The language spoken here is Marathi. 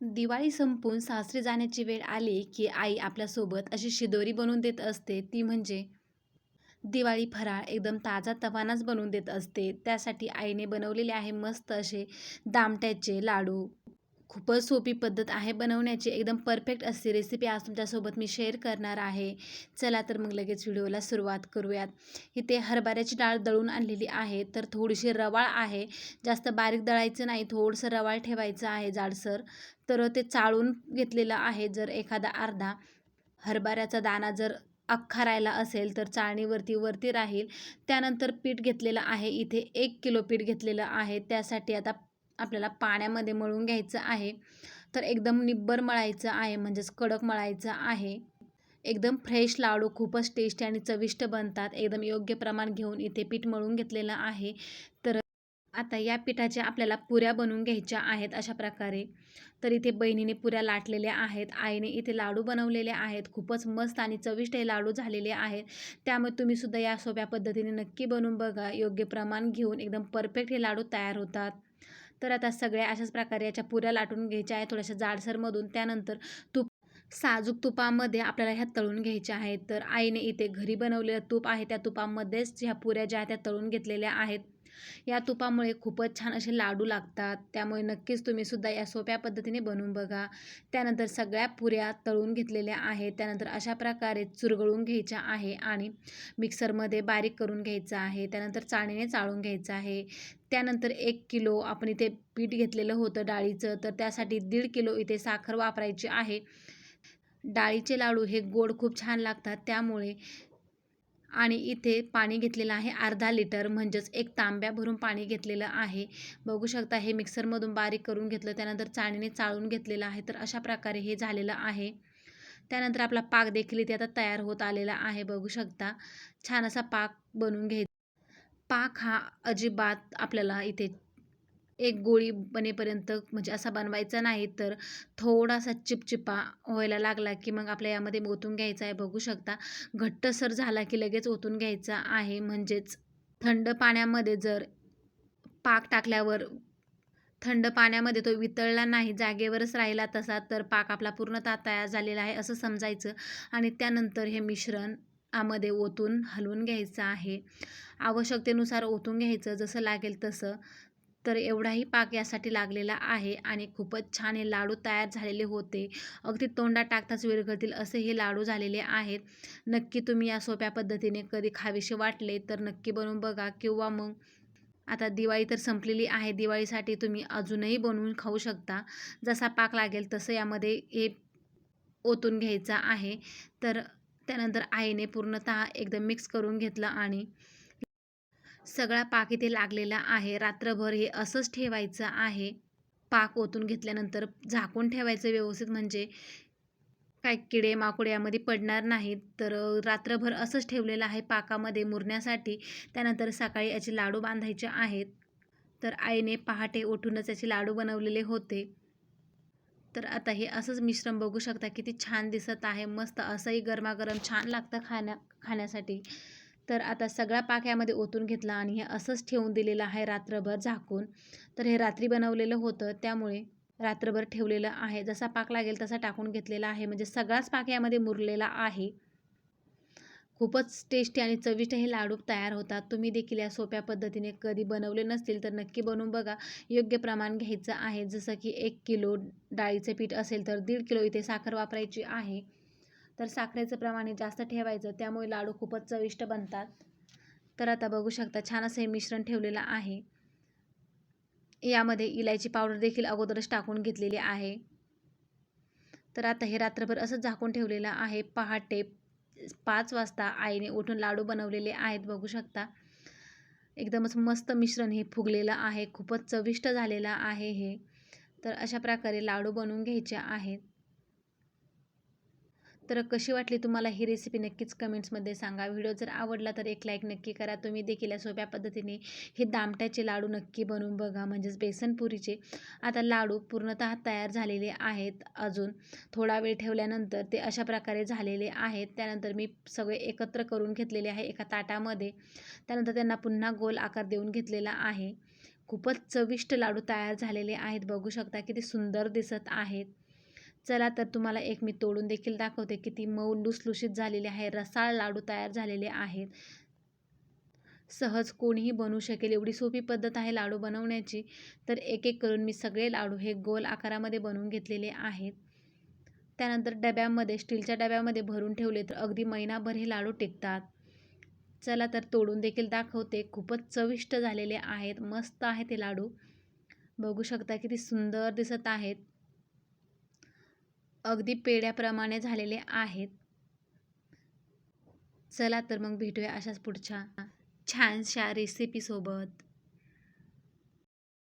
दिवाळी संपून सासरी जाण्याची वेळ आली की आई आपल्यासोबत अशी शिदोरी बनवून देत असते. ती म्हणजे दिवाळी फराळ एकदम ताजा तवानाच बनवून देत असते. त्यासाठी आईने बनवलेले आहे मस्त असे दामट्याचे लाडू. खूपच सोपी पद्धत आहे बनवण्याची. एकदम परफेक्ट अशी रेसिपी आज तुमच्यासोबत मी शेअर करणार आहे. चला तर मग लगेच व्हिडिओला सुरुवात करूयात. इथे हरभऱ्याची डाळ दळून आणलेली आहे. तर थोडीशी रवाळ आहे. जास्त बारीक दळायचं नाही. थोडंसं रवाळ ठेवायचं आहे जाडसर. तर ते चाळून घेतलेलं आहे. जर एखादा अर्धा हरभऱ्याचा दाणा जर अख्खा राहिला असेल तर चाळणीवरती वरती राहील. त्यानंतर पीठ घेतलेलं आहे. इथे एक किलो पीठ घेतलेलं आहे. त्यासाठी आता आपल्याला पाण्यामध्ये मळून घ्यायचं आहे. तर एकदम निब्बर मळायचं आहे. म्हणजेच कडक मळायचं आहे. एकदम फ्रेश लाडू खूपच टेस्टी आणि चविष्ट बनतात. एकदम योग्य प्रमाण घेऊन इथे पीठ मळून घेतलेलं आहे. तर आता या पिठाच्या आपल्याला पुऱ्या बनवून घ्यायच्या आहेत अशा प्रकारे. तर इथे बहिणीने पुऱ्या लाटलेल्या आहेत आईने इथे लाडू बनवलेले आहेत खूपच मस्त आणि चविष्ट हे लाडू झालेले आहेत. त्यामुळे तुम्ही सुद्धा या सोप्या पद्धतीने नक्की बनवून बघा योग्य प्रमाण घेऊन एकदम परफेक्ट हे लाडू तयार होतात. तर आता सगळ्या अशाच प्रकारे याच्या पुऱ्या लाटून घ्यायच्या आहेत थोड्याशा जाडसरमधून त्यानंतर तूप साजूक तुपामध्ये आपल्याला ह्या तळून घ्यायच्या आहेत. तर आईने इथे घरी बनवलेलं तूप आहे त्या तुपामध्येच ह्या पुऱ्या ज्या त्या तळून घेतलेल्या आहेत. या तुपामुळे खूपच छान असे लाडू लागतात. त्यामुळे नक्कीच तुम्ही सुद्धा या सोप्या पद्धतीने बनवून बघा. त्यानंतर सगळ्या पुऱ्या तळून घेतलेल्या आहेत. त्यानंतर अशा प्रकारे चुरगळून घ्यायच्या आहे आणि मिक्सरमध्ये बारीक करून घ्यायचं आहे. त्यानंतर चाळणीने चाळून घ्यायचं आहे. त्यानंतर एक किलो आपण इथे पीठ घेतलेलं होतं डाळीचं. तर त्यासाठी दीड किलो इथे साखर वापरायची आहे. डाळीचे लाडू हे गोड खूप छान लागतात. त्यामुळे आणि इथे पाणी घेतलेलं आहे. अर्धा लिटर म्हणजेच एक तांब्या भरून पाणी घेतलेलं आहे. बघू शकता हे मिक्सरमधून बारीक करून घेतलं त्यानंतर चाळणीने चाळून घेतलेलं आहे. तर अशा प्रकारे हे झालेलं आहे. त्यानंतर आपला पाक देखील इथे आता तयार होत आलेला आहे. बघू शकता छान असा पाक बनवून घ्यायचा. पाक हा अजिबात आपल्याला इथे एक गोळी बनेपर्यंत म्हणजे असा बनवायचा नाही तर थोडासा चिपचिपा व्हायला लागला की मग आपल्या यामध्ये ओतून घ्यायचा आहे. बघू शकता घट्टसर झाला की लगेच ओतून घ्यायचा आहे. म्हणजेच थंड पाण्यामध्ये जर पाक टाकल्यावर थंड पाण्यामध्ये तो वितळला नाही जागेवरच राहिला तसा तर पाक आपला पूर्णतः तयार झालेला आहे असं समजायचं. आणि त्यानंतर हे मिश्रण आमध्ये ओतून हलवून घ्यायचं आहे. आवश्यकतेनुसार ओतून घ्यायचं जसं लागेल तसं. तर एवढाही पाक यासाठी लागलेला आहे आणि खूपच छान हे लाडू तयार झालेले होते. अगदी तोंडात टाकताच विरघळतील असे हे लाडू झालेले आहेत. नक्की तुम्ही या सोप्या पद्धतीने कधी खावेसे वाटले तर नक्की बनवून बघा किंवा मग आता दिवाळी तर संपलेली आहे. दिवाळीसाठी तुम्ही अजूनही बनवून खाऊ शकता. जसा पाक लागेल तसं यामध्ये हे ओतून घ्यायचा आहे. तर त्यानंतर आईने पूर्णतः एकदम मिक्स करून घेतलं आणि सगळा पाक इथे लागलेला आहे. रात्रभर हे असंच ठेवायचं आहे. पाक ओतून घेतल्यानंतर झाकून ठेवायचं व्यवस्थित म्हणजे काय किडे माकुडे यामध्ये पडणार नाहीत. तर रात्रभर असंच ठेवलेलं आहे पाकामध्ये मुरण्यासाठी. त्यानंतर सकाळी याचे लाडू बांधायचे आहेत. तर आईने पहाटे उठूनच याचे लाडू बनवलेले होते. तर आता हे असंच मिश्रण बघू शकता किती छान दिसत आहे. मस्त असंही गरमागरम छान लागतं खाण्या खाण्यासाठी. तर आता सगळा पाक यामध्ये ओतून घेतला आणि हे असंच ठेवून दिलेलं आहे रात्रभर झाकून. तर हे रात्री बनवलेलं होतं त्यामुळे रात्रभर ठेवलेलं आहे. जसा पाक लागेल तसा टाकून घेतलेला आहे. म्हणजे सगळाच पाक यामध्ये मुरलेला आहे. खूपच टेस्टी आणि चविष्ट हे लाडू तयार होतात. तुम्ही देखील या सोप्या पद्धतीने कधी बनवले नसतील तर नक्की बनवून बघा. योग्य प्रमाण घ्यायचं आहे. जसं की एक किलो डाळीचं पीठ असेल तर दीड किलो इथे साखर वापरायची आहे. तर साखरेचं प्रमाण जास्त ठेवायचं. त्यामुळे लाडू खूपच चविष्ट बनतात. तर आता बघू शकता छान असं हे मिश्रण ठेवलेलं आहे. यामध्ये इलायची पावडर देखील अगोदरच टाकून घेतलेली आहे. तर आता हे रात्रभर असंच झाकून ठेवलेलं आहे. पहाटे पाच वाजता आईने उठून लाडू बनवलेले आहेत बघू शकता. एकदमच मस्त मिश्रण हे फुगलेलं आहे. खूपच चविष्ट झालेलं आहे हे. तर अशा प्रकारे लाडू बनवून घ्यायचे आहेत. तर कशी वाटली तुम्हाला ही रेसिपी नक्कीच कमेंट्समध्ये सांगा. व्हिडिओ जर आवडला तर एक लाईक नक्की करा. तुम्ही देखील या सोप्या पद्धतीने हे दामट्याचे लाडू नक्की बनवून बघा म्हणजेच बेसनपुरीचे आता लाडू पूर्णतः तयार झालेले आहेत अजून. थोडा वेळ ठेवल्यानंतर ते अशा प्रकारे झालेले आहेत. त्यानंतर मी सगळे एकत्र करून घेतलेले आहे एका ताटामध्ये. त्यानंतर त्यांना पुन्हा गोल आकार देऊन घेतलेला आहे. खूपच चविष्ट लाडू तयार झालेले आहेत. बघू शकता किती सुंदर दिसत आहेत. चला तर तुम्हाला एक मी तोडून देखील दाखवते किती मऊ लुसलुशीत झालेले आहे रसाळ लाडू तयार झालेले आहेत. सहज कोणीही बनवू शकेल एवढी सोपी पद्धत आहे लाडू बनवण्याची. तर एक एक करून मी सगळे लाडू हे गोल आकारामध्ये बनवून घेतलेले आहेत. त्यानंतर डब्यामध्ये स्टीलच्या डब्यामध्ये भरून ठेवले तर अगदी महिनाभर हे लाडू टिकतात. चला तर तोडून देखील दाखवते. खूपच चविष्ट झालेले आहेत. मस्त आहेत हे लाडू. बघू शकता किती सुंदर दिसत आहेत. अगदी पेड्याप्रमाणे झालेले आहेत. चला तर मग भेटूया अशाच पुढच्या छानशा रेसिपीसोबत